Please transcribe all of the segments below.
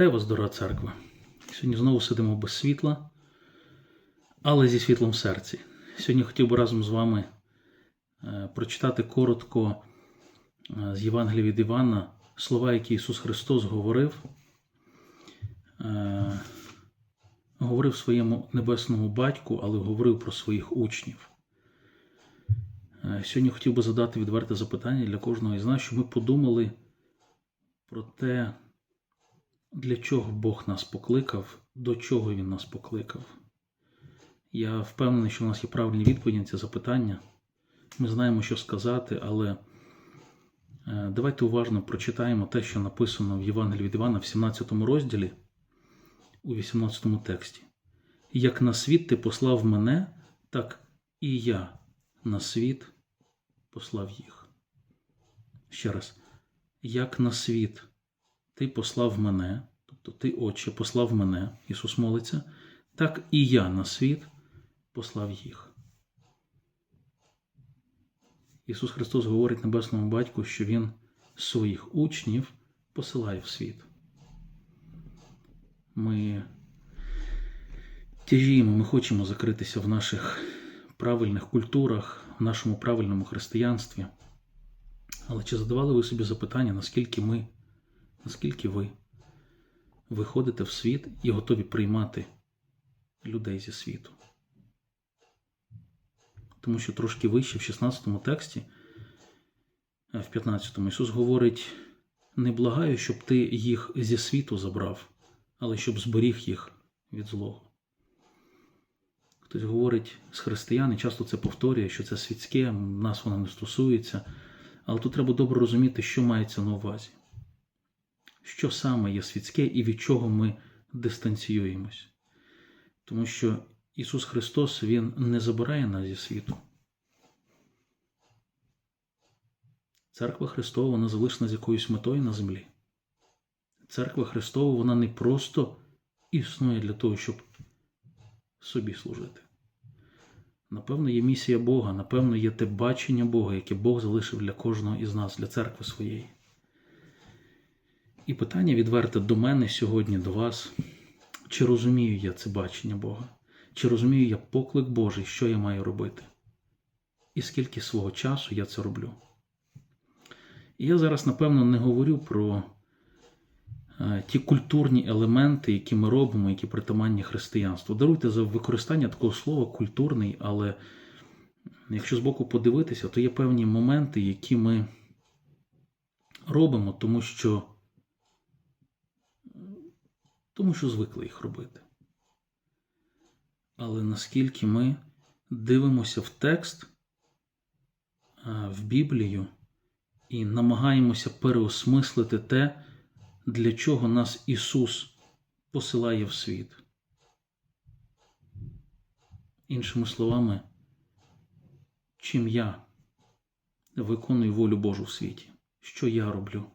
Вітаю вас, дорога церква. Сьогодні знову сидимо без світла, але зі світлом в серці. Сьогодні хотів би разом з вами е, прочитати коротко е, з Євангелія від Івана слова, які Ісус Христос говорив. Е, Говорив своєму небесному батьку, але говорив про своїх учнів. Сьогодні хотів би задати відверте запитання для кожного із нас, щоб ми подумали про те, для чого Бог нас покликав, до чого Він нас покликав. Я впевнений, що в нас є правильні відповіді на ці запитання. Ми знаємо, що сказати, але е, давайте уважно прочитаємо те, що написано в Євангелії від Івана в 17 розділі, у 18 тексті. Як на світ ти послав мене, так і я на світ послав їх. Ще раз, як на світ ти послав мене, тобто ти, Отче, послав мене, Ісус молиться, так і я на світ послав їх. Ісус Христос говорить Небесному Батьку, що Він своїх учнів посилає в світ. Ми тяжіємо, ми хочемо закритися в наших правильних культурах, в нашому правильному християнстві. Але чи задавали ви собі запитання, наскільки ми, наскільки ви виходите в світ і готові приймати людей зі світу? Тому що трошки вище в 16 тексті, е, в 15 Ісус говорить: не благаю, щоб ти їх зі світу забрав, але щоб зберіг їх від злого. Хтось говорить з християн, і часто це повторює, що це світське, нас воно не стосується. Але тут треба добре розуміти, що мається на увазі. Що саме є світське і від чого ми дистанціюємось. Тому що Ісус Христос Він не забирає нас зі світу. Церква Христова вона залишена з якоюсь метою на землі. Церква Христова вона не просто існує для того, щоб собі служити. Напевно, є місія Бога, напевно, є те бачення Бога, яке Бог залишив для кожного із нас, для церкви своєї. І питання відверте до мене сьогодні, до вас. Чи розумію я це бачення Бога? Чи розумію я поклик Божий, що я маю робити? І скільки свого часу я це роблю? І я зараз, напевно, не говорю про е, ті культурні елементи, які ми робимо, які притаманні християнству. Даруйте за використання такого слова культурний, але якщо збоку подивитися, то є певні моменти, які ми робимо, тому що, тому що звикли їх робити. Але наскільки ми дивимося в текст, е, в Біблію і намагаємося переосмислити те, для чого нас Ісус посилає в світ. Іншими словами, чим я виконую волю Божу в світі, що я роблю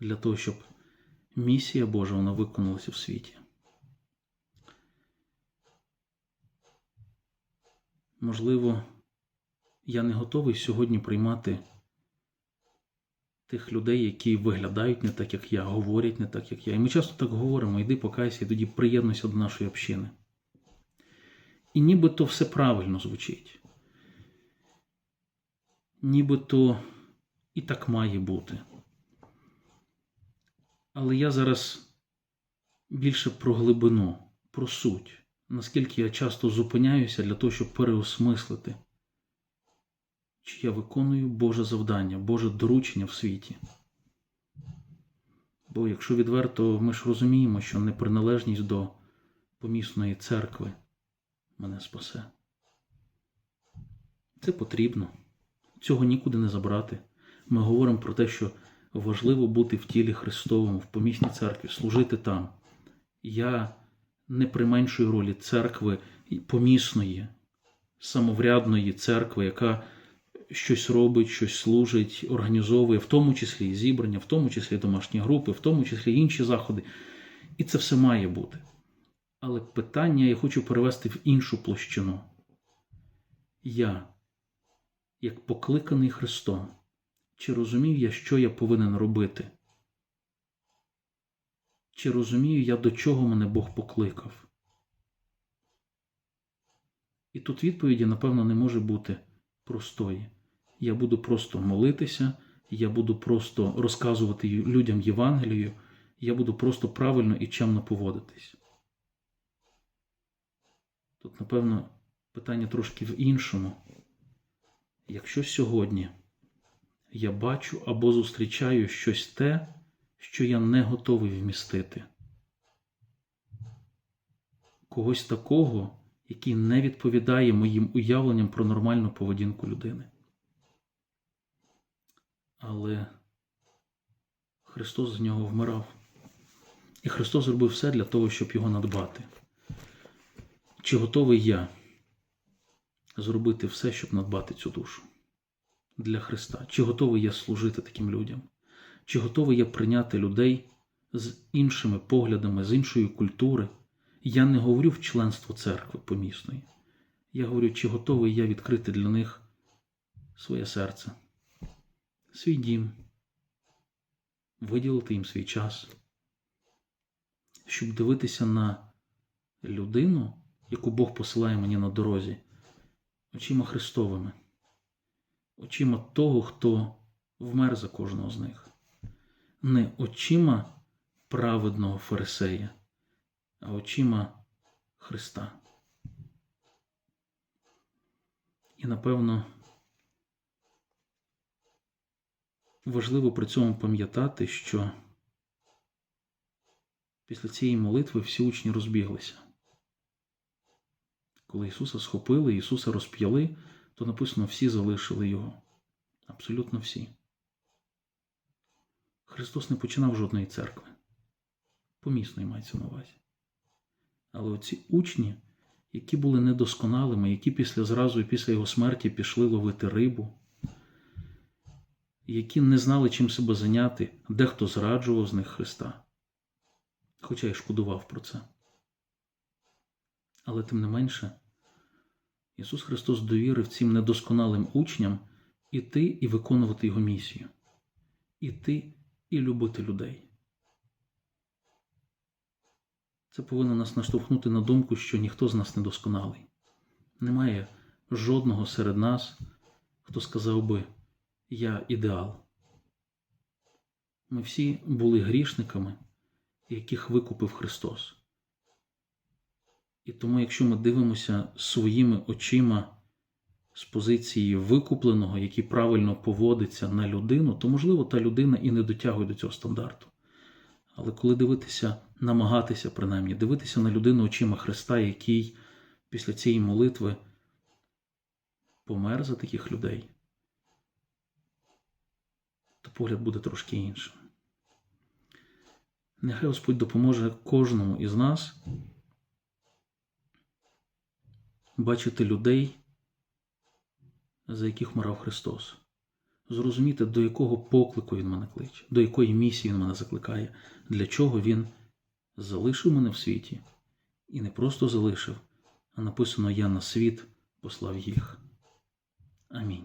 для того, щоб місія Божа вона виконалася в світі. Можливо, я не готовий сьогодні приймати тих людей, які виглядають не так, як я, говорять не так, як я. І ми часто так говоримо: йди покайся, і тоді приєднуйся до нашої общини. І нібито все правильно звучить. Нібито і так має бути. Але я зараз більше про глибину, про суть, наскільки я часто зупиняюся для того, щоб переосмислити, чи я виконую Боже завдання, Боже доручення в світі. Бо якщо відверто, ми ж розуміємо, що неприналежність до помісної церкви мене спасе. Це потрібно. Цього нікуди не забрати. Ми говоримо про те, що важливо бути в тілі Христовому, в помісній церкві, служити там. Я не применшую ролі церкви помісної, самоврядної церкви, яка щось робить, щось служить, організовує, в тому числі і зібрання, в тому числі домашні групи, в тому числі інші заходи. І це все має бути. Але питання я хочу перевести в іншу площину. Я, як покликаний Христом, чи розумів я, що я повинен робити? Чи розумію я, до чого мене Бог покликав? І тут відповіді, напевно, не може бути простої. Я буду просто молитися, я буду просто розказувати людям Євангелію, я буду просто правильно і чемно поводитись. Тут, напевно, питання трошки в іншому. Якщо сьогодні я бачу або зустрічаю щось те, що я не готовий вмістити, когось такого, який не відповідає моїм уявленням про нормальну поведінку людини. Але Христос з нього вмирав. І Христос зробив все для того, щоб його надбати. Чи готовий я зробити все, щоб надбати цю душу для Христа? Чи готовий я служити таким людям? Чи готовий я прийняти людей з іншими поглядами, з іншої культури? Я не говорю в членство церкви помісної. Я говорю, чи готовий я відкрити для них своє серце, свій дім, виділити їм свій час, щоб дивитися на людину, яку Бог посилає мені на дорозі, очима Христовими, очима того, хто вмер за кожного з них, не очима праведного фарисея, а очима Христа. І напевно важливо при цьому пам'ятати, що після цієї молитви всі учні розбіглися. Коли Ісуса схопили, Ісуса розп'яли, то написано всі залишили Його. Абсолютно всі. Христос не починав жодної церкви. Помісної мається на увазі. Але оці учні, які були недосконалими, які після зразу і після його смерті пішли ловити рибу, які не знали, чим себе зайняти, дехто зраджував з них Христа. Хоча й шкодував про це. Але тим не менше, Ісус Христос довірив цим недосконалим учням іти і виконувати Його місію, іти і любити людей. Це повинно нас наштовхнути на думку, що ніхто з нас не досконалий. Немає жодного серед нас, хто сказав би Я ідеал. Ми всі були грішниками, яких викупив Христос. І тому, якщо ми дивимося своїми очима з позиції викупленого, який правильно поводиться на людину, то, можливо, та людина і не дотягує до цього стандарту. Але коли дивитися, намагатися принаймні, дивитися на людину очима Христа, який після цієї молитви помер за таких людей, то погляд буде трошки іншим. Нехай Господь допоможе кожному із нас бачити людей, за яких морав Христос. Зрозуміти, до якого поклику Він мене кличе, до якої місії Він мене закликає, для чого Він залишив мене в світі. І не просто залишив, а написано Я на світ послав їх. Амінь.